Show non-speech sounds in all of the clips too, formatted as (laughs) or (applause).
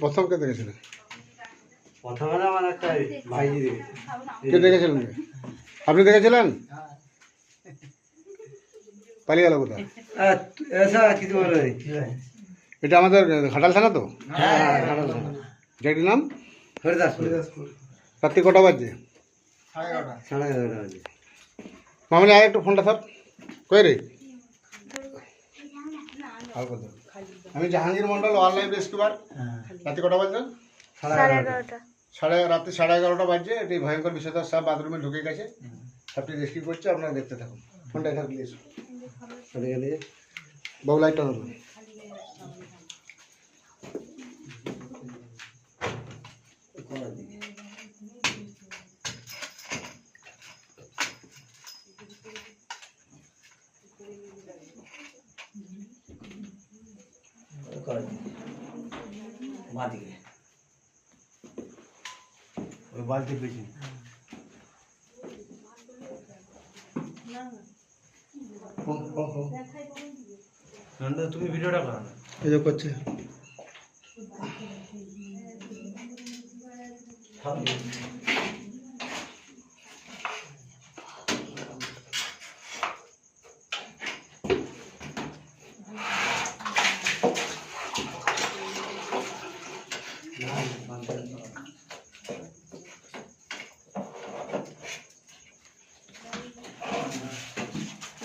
প্রথম কে দেখেছিলেন প্রথমে আমার একটা ভাইজি কে দেখেছিলেন আপনি দেখেছিলেন পালিয়ে গেল কোথায় ऐसा কিছু এটা আমাদের ঘাটাল থানা তো হ্যাঁ হ্যাঁ নাম হরিদাসপুর রাত্রি কটা বাজছে সাড়ে এগারোটা বাজে মামনি আয় একটু ফোনটা স্যার কই রে আর কত? আমি জাহাঙ্গীর মন্ডল অনলাইন রেস্কিউবার রাতে কটা বাজলেন সাড়ে এগারোটা। সাড়ে রাত্রি সাড়ে এগারোটা বাজছে এটি ভয়ঙ্কর বিষয়টা সাহেব বাথরুমে ঢুকে গেছে। সাপটি রেস্কিউ করছে আপনারা দেখতে থাকুন। ফোনটা দিয়ে বাবু লাইটটা ধরুন করার দিকে করার দিকে বাঁ দিকে। ওই বালতি পেছনে। নন্দা তুমি ভিডিওটা করো না। এই যে করছে।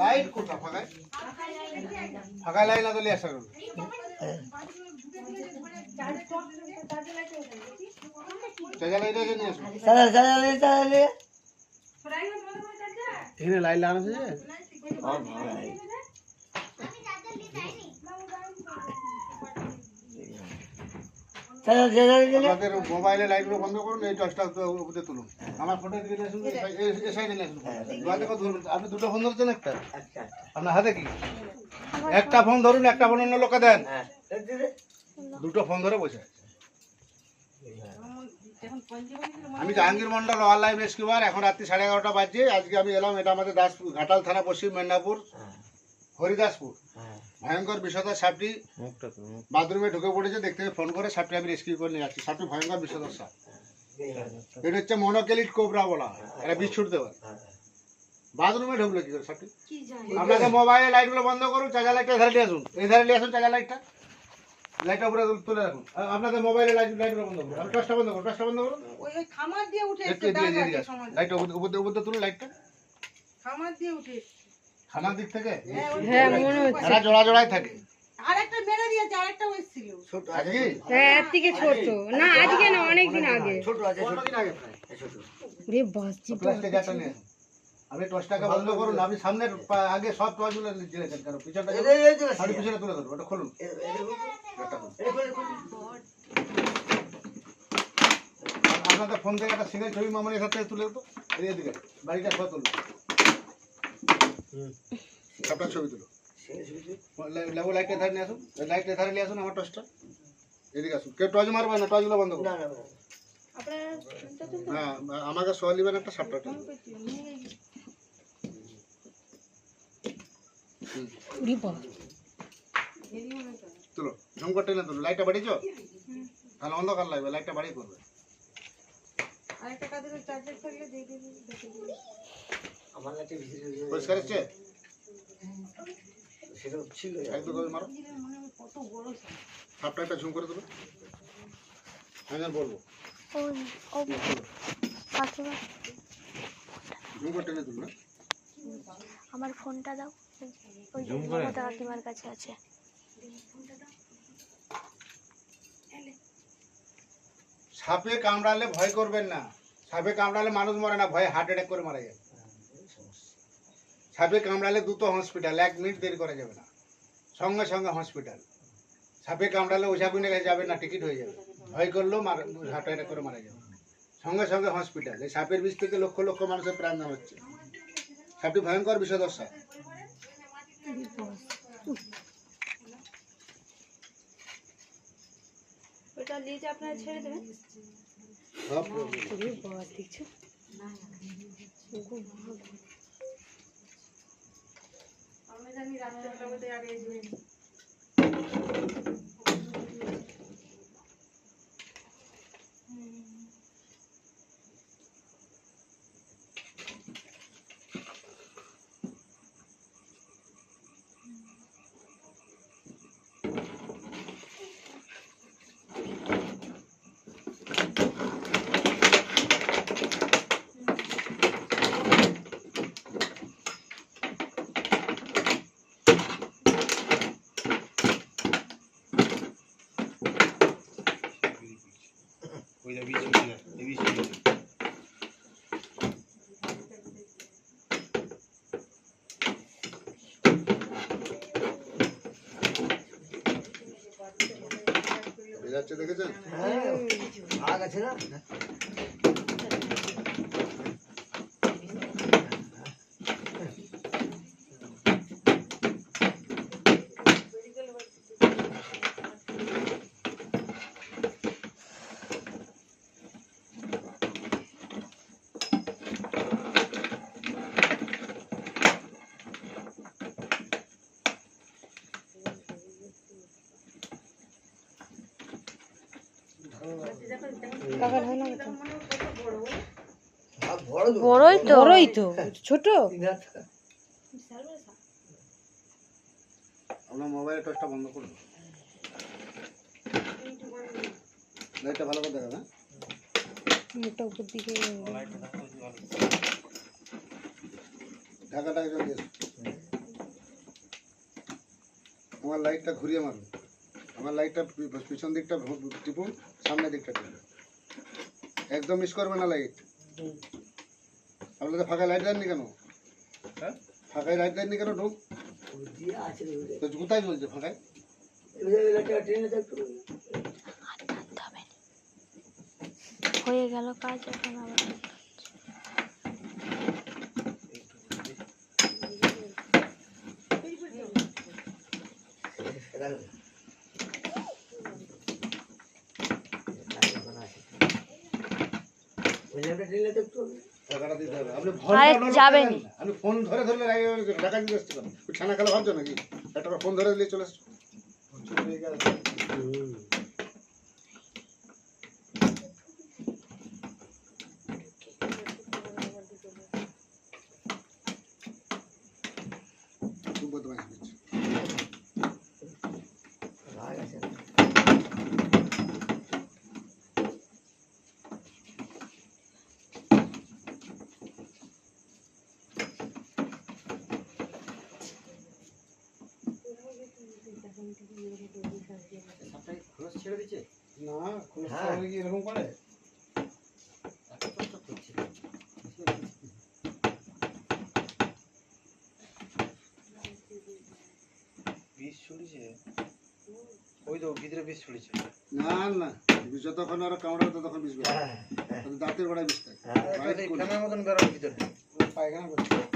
লাইট। কোথা ফাঁকায়? ফাঁকায় লাইট না দিলে আসা করবে। এখানে লাইট লাগানো আছে আপনাদের মোবাইলে লাইটগুলো বন্ধ করুন এই টর্চটা উপরে তুলুন। আমার ফটো দিকে আসুন এই সাইডে নিয়ে আসুন। ধরুন আপনি দুটো ফোন ধরছেন একটা? আপনার হাতে কি? একটা ফোন ধরুন একটা ফোন অন্য লোকে দেন। দুটো ফোন ধরে বসে আছে। আমি জাহাঙ্গীর মন্ডল অনলাইন রেস্কিউবার এখন রাত্রি সাড়ে এগারোটা বাজছে। আজকে আমি এলাম এটা আমাদের দাসপুর ঘাটাল থানা পশ্চিম মেদিনীপুর হরিদাসপুর। ভয়ঙ্কর বিষধর সাপটি বাথরুমে ঢুকে পড়েছে দেখতে ফোন করে সাপটি আমি রেস্কিউ করে নিয়ে যাচ্ছি। সাপটি ভয়ঙ্কর বিষধর সাপ। এটা হচ্ছে মনোকেলিট কোবরা বলা এটা বিষ ছুটতে পারে বাথরুমে ঢুকলো কি করে সাপটি? আপনাকে মোবাইলে লাইটগুলো বন্ধ করুন চার্জার লাইটটা ধারে নিয়ে আসুন। এই ধারে নিয়ে আসুন চার্জার লাইটটা লাইটটা উপরে তুলে রাখুন। আর আপনাদের মোবাইলে লাইট লাইটগুলো বন্ধ করুন। আমি টর্চটা বন্ধ করুন টর্চটা বন্ধ করুন। ওই খামার দিয়ে উঠে। লাইটটা উপর উপর উপর তুলুন লাইটটা খামার দিয়ে উঠে দিক থেকে? হ্যাঁ মনে হচ্ছে। এরা জোড়া জোড়াই থাকে। আর একটা মেরে দিয়েছে আরেকটা এসেছিল আছে কি হ্যাঁ এর থেকে ছোট। না আজকে না অনেকদিন আগে। ছোট আছে ছোট। কতদিন আগে ছোট। রে বাস। আপনি বন্ধ করুন আপনি সামনের আগে সব টর্চগুলো জেনেছেন কেন পিছনটা এই- এই- এই যে আপনি পিছনে তুলে ধরুন ওটা খুলুন। আপনাদের ফোন থেকে একটা সিঙ্গেল ছবি মামার সাথে তুলে তো এদিকে বাড়িটা সব তুলুন আপনার ছবি তুলো। লেবু লাইটের ধারে নিয়ে আসুন। লাইটের ধারে নিয়ে আসুন আমার টর্চটা। এদিকে আসুন। কেউ টর্চ মারবে না? টর্চগুলো বন্ধ করুন না না না। হ্যাঁ আমাকে সোয়া নেবেন একটা সাপটা বাস তুলো ঝুম করতে না তুলো লাইটটা বাড়িয়েছো? তাহলে অন্ধকার লাগবে লাইটটা বাড়িয়ে করবে আরেকটা কাদের চার্জার থাকলে দিয়ে দিবি। আমার পরিষ্কার হচ্ছে? সেটা ছিল। এক দু করে মারো। সাপটা একটা ঝুম করে তুলো আমি আর বলব। কাকিমা ঝুম করতে না? তুলো আমার ফোনটা দাও। ওই মমতা কাকিমার কাছে আছে। সাপে কামড়ালে ভয় করবেন না। সাপে কামড়ালে মানুষ মরে না ভয়ে হার্ট অ্যাটাক করে মারা যায়। সাপে কামড়ালে দুটো হসপিটাল এক মিনিট দেরি করা যাবে না। সঙ্গে সঙ্গে হসপিটাল। সাপে কামড়ালে ওঝা গুনে কাছে যাবে না টিকিট হয়ে যাবে। ভয় করলেও মারা করে মারা যাবে। সঙ্গে সঙ্গে হসপিটাল। এই সাপের বিষ থেকে লক্ষ লক্ষ মানুষের প্রাণ হচ্ছে। সাপটি ভয়ঙ্কর বিষদশা ওটা লিজ আপনারা ছেড়ে দেবেন? সব। ওরে বাস দেখছো ওগো মা গো। আমি জানি রাত্রেবেলা বোধহয় আগে বেরাচ্ছে দেখেছেন? আগ আছে না? বড়ই তো। বড়ই তো। ছোট। আপনার মোবাইলের টর্চটা বন্ধ করুন লাইটটা ভালো করে দেখাবে মুখটা উপর দিকে। ঢাকাটা একজন আমার লাইটটা ঘুরিয়ে মারুন। আমার লাইটটা পিছন দিকটা টিপুন সামনের দিকটা টিপুন। একদম মিস করবে না লাইট। আপনাদের ফাঁকা লাইট দেননি কেন ফাঁকায় লাইট দেননি কেন ঢুক। তো কোথায় চলছে ফাঁকায়। হয়ে গেল কাজ এখন আবার ওই যে ট্রেনে দেখতে হবে যাবেনি। আপনি ফোন ধরে ধরে এসছি কেন ওই ছানা খেলা ভাবছ নাকি? একটা ফোন ধরে দিলে চলে এসছো হুম। খুব বদমাইশ করছে রাগ আছে না। না খোলস হ্যাঁ। কি এরকম করে? বিষ ছড়িয়েছে ওই তো ভিতরে বিষ ছড়িয়েছে না না বিষ যতক্ষণ আরও কামড়াবে ততক্ষণ বিষ বেরোবে। হ্যাঁ, দাঁতের গোড়ায় বিষ থাকে। হ্যাঁ। পায়খানা করছে।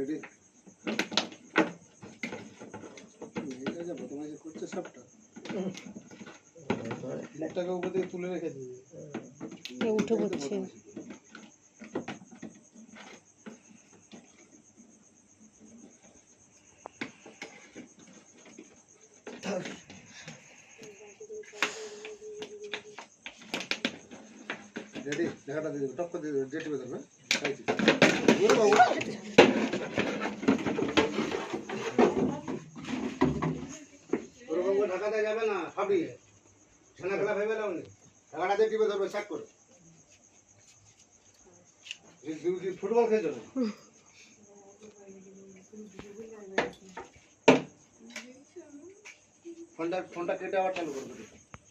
রেডি? এটা যাব তোমাকে করছে সবটা। মুখটাকে উপর থেকে তুলে রেখে দিবি। উঠে পড়ছে। রেডি দেখাটা দিয়ে দেবে টপ করে দিয়ে দেবে জেটি বেতন হ্যাঁ। (laughs) তাই টিপে। ওরে বাবু ওরকম করে ঢাকা দেওয়া যাবে না হাব্রি সেনা খেলা ভেবে লাভ নেই ঢাকাটাতে টিপে ধরবে চেক করে। ফুটবল খেলছো না ফোনটা ফোনটা কেটে আবার চালু করবে